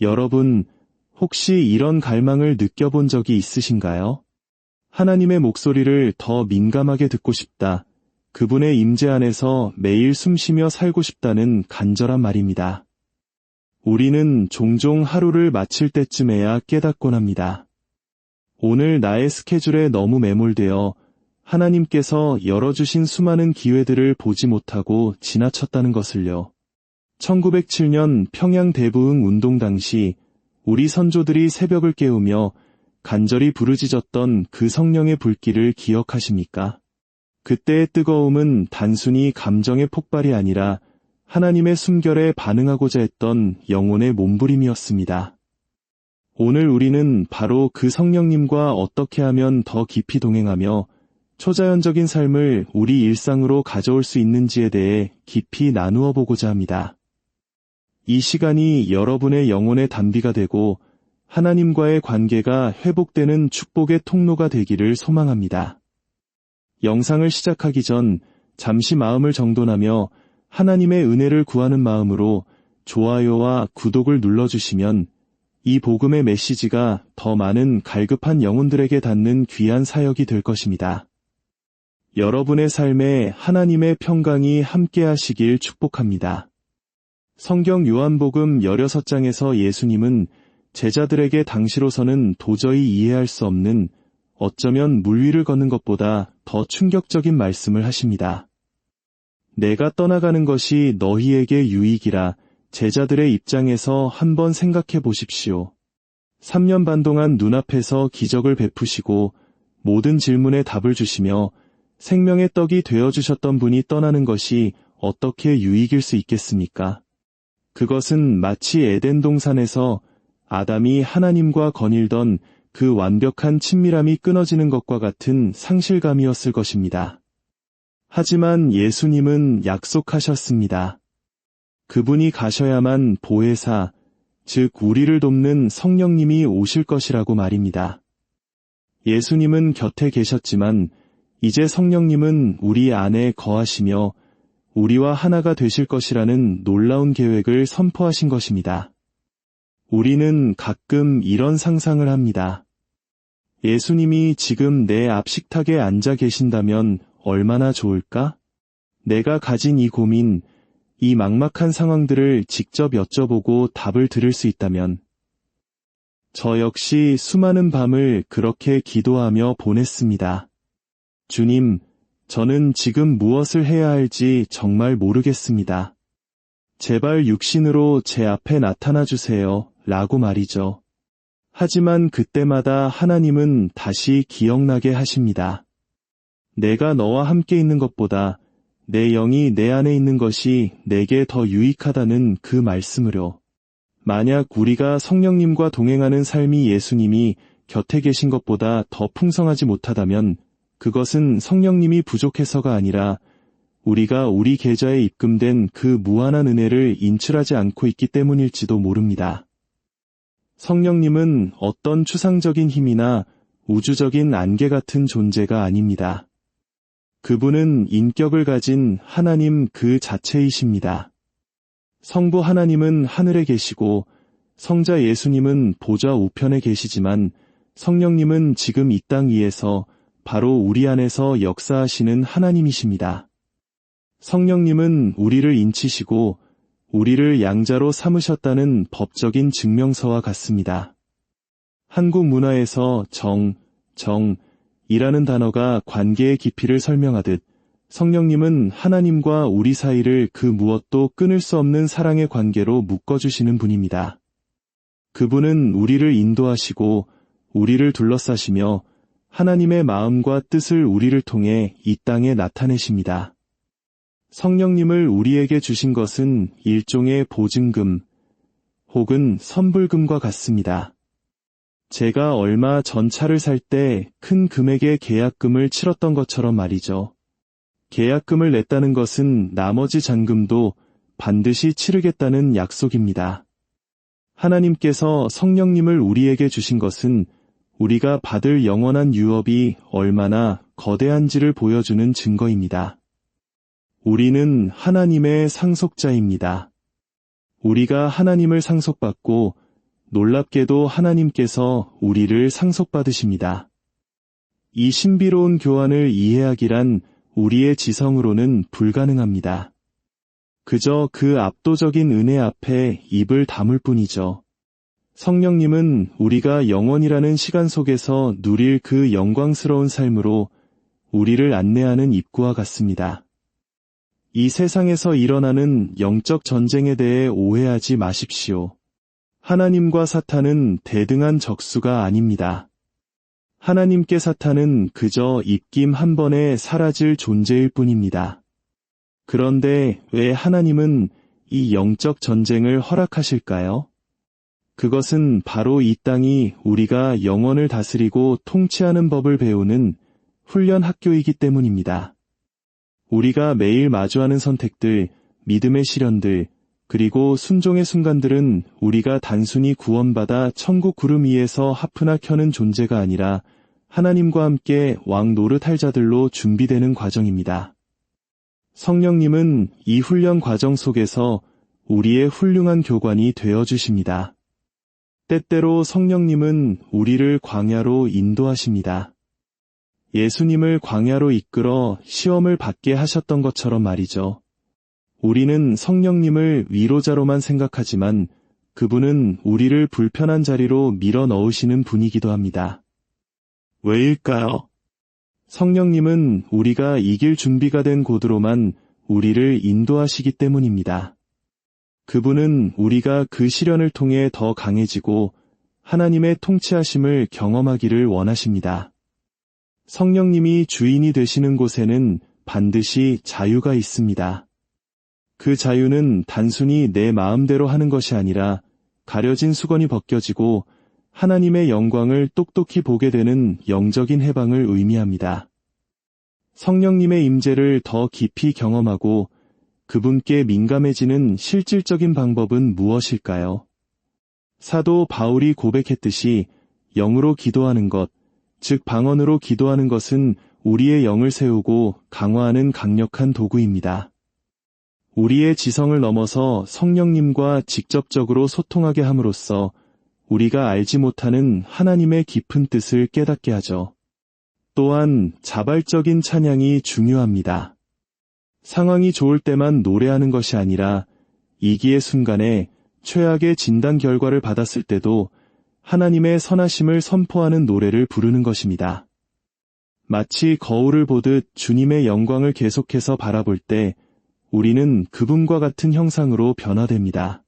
여러분, 혹시 이런 갈망을 느껴본 적이 있으신가요? 하나님의 목소리를 더 민감하게 듣고 싶다. 그분의 임재 안에서 매일 숨쉬며 살고 싶다는 간절한 말입니다. 우리는 종종 하루를 마칠 때쯤에야 깨닫곤 합니다. 오늘 나의 스케줄에 너무 매몰되어 하나님께서 열어주신 수많은 기회들을 보지 못하고 지나쳤다는 것을요. 1907년 평양 대부흥 운동 당시 우리 선조들이 새벽을 깨우며 간절히 부르짖었던 그 성령의 불길을 기억하십니까? 그때의 뜨거움은 단순히 감정의 폭발이 아니라 하나님의 숨결에 반응하고자 했던 영혼의 몸부림이었습니다. 오늘 우리는 바로 그 성령님과 어떻게 하면 더 깊이 동행하며 초자연적인 삶을 우리 일상으로 가져올 수 있는지에 대해 깊이 나누어 보고자 합니다. 이 시간이 여러분의 영혼의 단비가 되고 하나님과의 관계가 회복되는 축복의 통로가 되기를 소망합니다. 영상을 시작하기 전 잠시 마음을 정돈하며 하나님의 은혜를 구하는 마음으로 좋아요와 구독을 눌러주시면 이 복음의 메시지가 더 많은 갈급한 영혼들에게 닿는 귀한 사역이 될 것입니다. 여러분의 삶에 하나님의 평강이 함께 하시길 축복합니다. 성경 요한복음 16장에서 예수님은 제자들에게 당시로서는 도저히 이해할 수 없는 어쩌면 물 위를 걷는 것보다 더 충격적인 말씀을 하십니다. 내가 떠나가는 것이 너희에게 유익이라 제자들의 입장에서 한번 생각해 보십시오. 3년 반 동안 눈앞에서 기적을 베푸시고 모든 질문에 답을 주시며 생명의 떡이 되어 주셨던 분이 떠나는 것이 어떻게 유익일 수 있겠습니까? 그것은 마치 에덴 동산에서 아담이 하나님과 거닐던 그 완벽한 친밀함이 끊어지는 것과 같은 상실감이었을 것입니다. 하지만 예수님은 약속하셨습니다. 그분이 가셔야만 보혜사, 즉 우리를 돕는 성령님이 오실 것이라고 말입니다. 예수님은 곁에 계셨지만 이제 성령님은 우리 안에 거하시며 우리와 하나가 되실 것이라는 놀라운 계획을 선포하신 것입니다. 우리는 가끔 이런 상상을 합니다. 예수님이 지금 내 앞 식탁에 앉아 계신다면 얼마나 좋을까? 내가 가진 이 고민, 이 막막한 상황들을 직접 여쭤보고 답을 들을 수 있다면 저 역시 수많은 밤을 그렇게 기도하며 보냈습니다. 주님, 저는 지금 무엇을 해야 할지 정말 모르겠습니다. 제발 육신으로 제 앞에 나타나 주세요. 라고 말이죠. 하지만 그때마다 하나님은 다시 기억나게 하십니다. 내가 너와 함께 있는 것보다 내 영이 내 안에 있는 것이 내게 더 유익하다는 그 말씀으로 만약 우리가 성령님과 동행하는 삶이 예수님이 곁에 계신 것보다 더 풍성하지 못하다면 그것은 성령님이 부족해서가 아니라 우리가 우리 계좌에 입금된 그 무한한 은혜를 인출하지 않고 있기 때문일지도 모릅니다. 성령님은 어떤 추상적인 힘이나 우주적인 안개 같은 존재가 아닙니다. 그분은 인격을 가진 하나님 그 자체이십니다. 성부 하나님은 하늘에 계시고 성자 예수님은 보좌 우편에 계시지만 성령님은 지금 이 땅 위에서 바로 우리 안에서 역사하시는 하나님이십니다. 성령님은 우리를 인치시고 우리를 양자로 삼으셨다는 법적인 증명서와 같습니다. 한국 문화에서 정, 정, 이라는 단어가 관계의 깊이를 설명하듯 성령님은 하나님과 우리 사이를 그 무엇도 끊을 수 없는 사랑의 관계로 묶어주시는 분입니다. 그분은 우리를 인도하시고 우리를 둘러싸시며 하나님의 마음과 뜻을 우리를 통해 이 땅에 나타내십니다. 성령님을 우리에게 주신 것은 일종의 보증금 혹은 선불금과 같습니다. 제가 얼마 전 차를 살 때 큰 금액의 계약금을 치렀던 것처럼 말이죠. 계약금을 냈다는 것은 나머지 잔금도 반드시 치르겠다는 약속입니다. 하나님께서 성령님을 우리에게 주신 것은 우리가 받을 영원한 유업이 얼마나 거대한지를 보여주는 증거입니다. 우리는 하나님의 상속자입니다. 우리가 하나님을 상속받고 놀랍게도 하나님께서 우리를 상속받으십니다. 이 신비로운 교환을 이해하기란 우리의 지성으로는 불가능합니다. 그저 그 압도적인 은혜 앞에 입을 다물 뿐이죠. 성령님은 우리가 영원이라는 시간 속에서 누릴 그 영광스러운 삶으로 우리를 안내하는 입구와 같습니다. 이 세상에서 일어나는 영적 전쟁에 대해 오해하지 마십시오. 하나님과 사탄은 대등한 적수가 아닙니다. 하나님께 사탄은 그저 입김 한 번에 사라질 존재일 뿐입니다. 그런데 왜 하나님은 이 영적 전쟁을 허락하실까요? 그것은 바로 이 땅이 우리가 영혼을 다스리고 통치하는 법을 배우는 훈련 학교이기 때문입니다. 우리가 매일 마주하는 선택들, 믿음의 시련들, 그리고 순종의 순간들은 우리가 단순히 구원받아 천국 구름 위에서 하프나 켜는 존재가 아니라 하나님과 함께 왕 노릇할 자들로 준비되는 과정입니다. 성령님은 이 훈련 과정 속에서 우리의 훌륭한 교관이 되어 주십니다. 때때로 성령님은 우리를 광야로 인도하십니다. 예수님을 광야로 이끌어 시험을 받게 하셨던 것처럼 말이죠. 우리는 성령님을 위로자로만 생각하지만 그분은 우리를 불편한 자리로 밀어 넣으시는 분이기도 합니다. 왜일까요? 성령님은 우리가 이길 준비가 된 곳으로만 우리를 인도하시기 때문입니다. 그분은 우리가 그 시련을 통해 더 강해지고 하나님의 통치하심을 경험하기를 원하십니다. 성령님이 주인이 되시는 곳에는 반드시 자유가 있습니다. 그 자유는 단순히 내 마음대로 하는 것이 아니라 가려진 수건이 벗겨지고 하나님의 영광을 똑똑히 보게 되는 영적인 해방을 의미합니다. 성령님의 임재를 더 깊이 경험하고 그분께 민감해지는 실질적인 방법은 무엇일까요? 사도 바울이 고백했듯이 영으로 기도하는 것, 즉 방언으로 기도하는 것은 우리의 영을 세우고 강화하는 강력한 도구입니다. 우리의 지성을 넘어서 성령님과 직접적으로 소통하게 함으로써 우리가 알지 못하는 하나님의 깊은 뜻을 깨닫게 하죠. 또한 자발적인 찬양이 중요합니다. 상황이 좋을 때만 노래하는 것이 아니라 이기의 순간에 최악의 진단 결과를 받았을 때도 하나님의 선하심을 선포하는 노래를 부르는 것입니다. 마치 거울을 보듯 주님의 영광을 계속해서 바라볼 때 우리는 그분과 같은 형상으로 변화됩니다.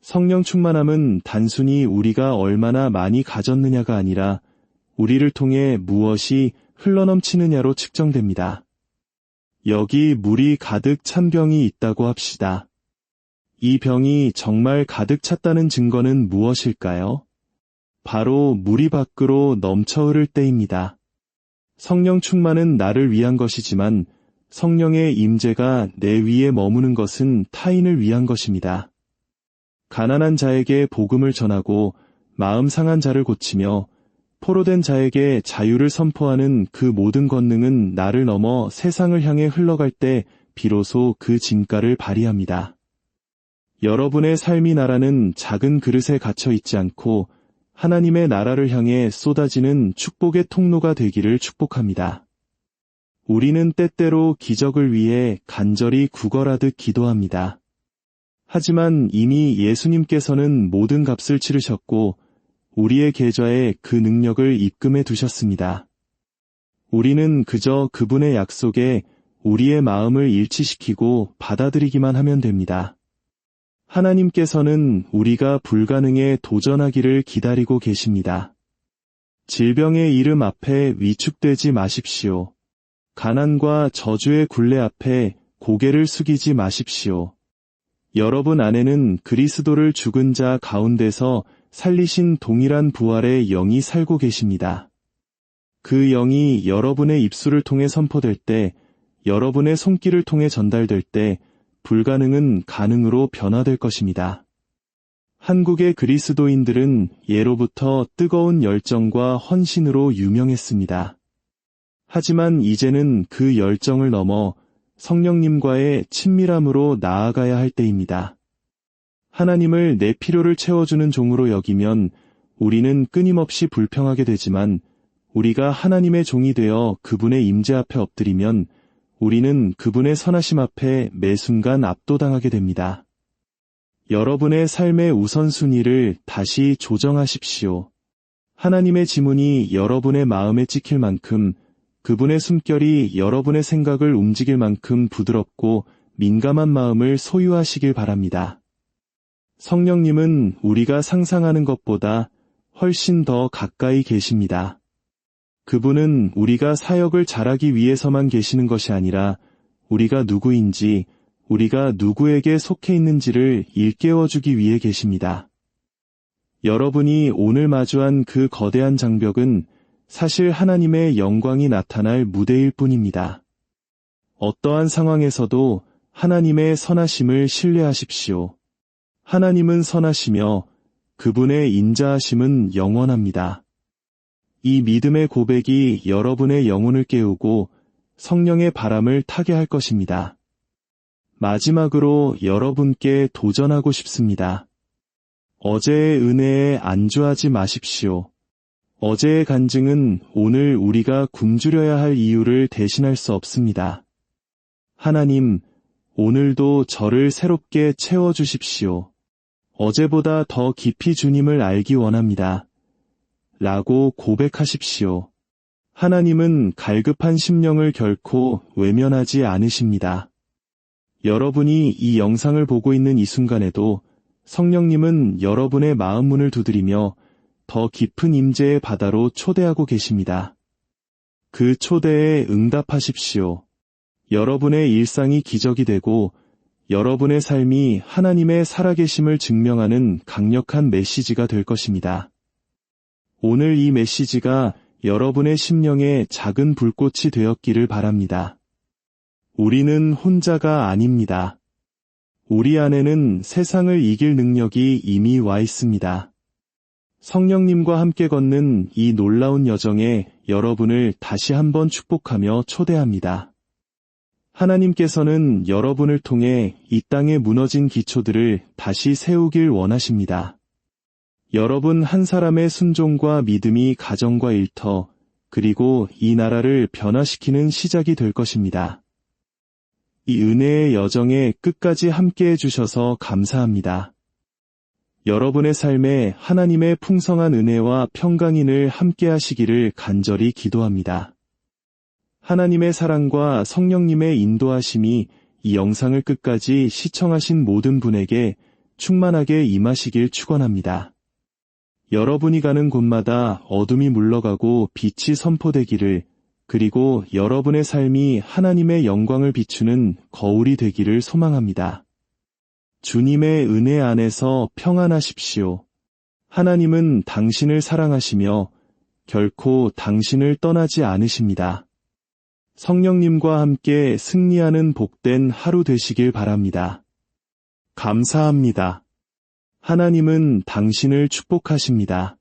성령 충만함은 단순히 우리가 얼마나 많이 가졌느냐가 아니라 우리를 통해 무엇이 흘러넘치느냐로 측정됩니다. 여기 물이 가득 찬 병이 있다고 합시다. 이 병이 정말 가득 찼다는 증거는 무엇일까요? 바로 물이 밖으로 넘쳐 흐를 때입니다. 성령 충만은 나를 위한 것이지만 성령의 임재가 내 위에 머무는 것은 타인을 위한 것입니다. 가난한 자에게 복음을 전하고 마음 상한 자를 고치며 포로된 자에게 자유를 선포하는 그 모든 권능은 나를 넘어 세상을 향해 흘러갈 때 비로소 그 진가를 발휘합니다. 여러분의 삶이 나라는 작은 그릇에 갇혀 있지 않고 하나님의 나라를 향해 쏟아지는 축복의 통로가 되기를 축복합니다. 우리는 때때로 기적을 위해 간절히 구걸하듯 기도합니다. 하지만 이미 예수님께서는 모든 값을 치르셨고 우리의 계좌에 그 능력을 입금해 두셨습니다. 우리는 그저 그분의 약속에 우리의 마음을 일치시키고 받아들이기만 하면 됩니다. 하나님께서는 우리가 불가능에 도전하기를 기다리고 계십니다. 질병의 이름 앞에 위축되지 마십시오. 가난과 저주의 굴레 앞에 고개를 숙이지 마십시오. 여러분 안에는 그리스도를 죽은 자 가운데서 살리신 동일한 부활의 영이 살고 계십니다. 그 영이 여러분의 입술을 통해 선포될 때, 여러분의 손길을 통해 전달될 때, 불가능은 가능으로 변화될 것입니다. 한국의 그리스도인들은 예로부터 뜨거운 열정과 헌신으로 유명했습니다. 하지만 이제는 그 열정을 넘어 성령님과의 친밀함으로 나아가야 할 때입니다. 하나님을 내 필요를 채워주는 종으로 여기면 우리는 끊임없이 불평하게 되지만 우리가 하나님의 종이 되어 그분의 임재 앞에 엎드리면 우리는 그분의 선하심 앞에 매 순간 압도당하게 됩니다. 여러분의 삶의 우선순위를 다시 조정하십시오. 하나님의 지문이 여러분의 마음에 찍힐 만큼 그분의 숨결이 여러분의 생각을 움직일 만큼 부드럽고 민감한 마음을 소유하시길 바랍니다. 성령님은 우리가 상상하는 것보다 훨씬 더 가까이 계십니다. 그분은 우리가 사역을 잘하기 위해서만 계시는 것이 아니라 우리가 누구인지, 우리가 누구에게 속해 있는지를 일깨워주기 위해 계십니다. 여러분이 오늘 마주한 그 거대한 장벽은 사실 하나님의 영광이 나타날 무대일 뿐입니다. 어떠한 상황에서도 하나님의 선하심을 신뢰하십시오. 하나님은 선하시며 그분의 인자하심은 영원합니다. 이 믿음의 고백이 여러분의 영혼을 깨우고 성령의 바람을 타게 할 것입니다. 마지막으로 여러분께 도전하고 싶습니다. 어제의 은혜에 안주하지 마십시오. 어제의 간증은 오늘 우리가 굶주려야 할 이유를 대신할 수 없습니다. 하나님, 오늘도 저를 새롭게 채워주십시오. 어제보다 더 깊이 주님을 알기 원합니다. 라고 고백하십시오. 하나님은 갈급한 심령을 결코 외면하지 않으십니다. 여러분이 이 영상을 보고 있는 이 순간에도 성령님은 여러분의 마음 문을 두드리며 더 깊은 임재의 바다로 초대하고 계십니다. 그 초대에 응답하십시오. 여러분의 일상이 기적이 되고 여러분의 삶이 하나님의 살아계심을 증명하는 강력한 메시지가 될 것입니다. 오늘 이 메시지가 여러분의 심령에 작은 불꽃이 되었기를 바랍니다. 우리는 혼자가 아닙니다. 우리 안에는 세상을 이길 능력이 이미 와 있습니다. 성령님과 함께 걷는 이 놀라운 여정에 여러분을 다시 한번 축복하며 초대합니다. 하나님께서는 여러분을 통해 이 땅에 무너진 기초들을 다시 세우길 원하십니다. 여러분 한 사람의 순종과 믿음이 가정과 일터, 그리고 이 나라를 변화시키는 시작이 될 것입니다. 이 은혜의 여정에 끝까지 함께 해주셔서 감사합니다. 여러분의 삶에 하나님의 풍성한 은혜와 평강인을 함께 하시기를 간절히 기도합니다. 하나님의 사랑과 성령님의 인도하심이 이 영상을 끝까지 시청하신 모든 분에게 충만하게 임하시길 축원합니다. 여러분이 가는 곳마다 어둠이 물러가고 빛이 선포되기를 그리고 여러분의 삶이 하나님의 영광을 비추는 거울이 되기를 소망합니다. 주님의 은혜 안에서 평안하십시오. 하나님은 당신을 사랑하시며 결코 당신을 떠나지 않으십니다. 성령님과 함께 승리하는 복된 하루 되시길 바랍니다. 감사합니다. 하나님은 당신을 축복하십니다.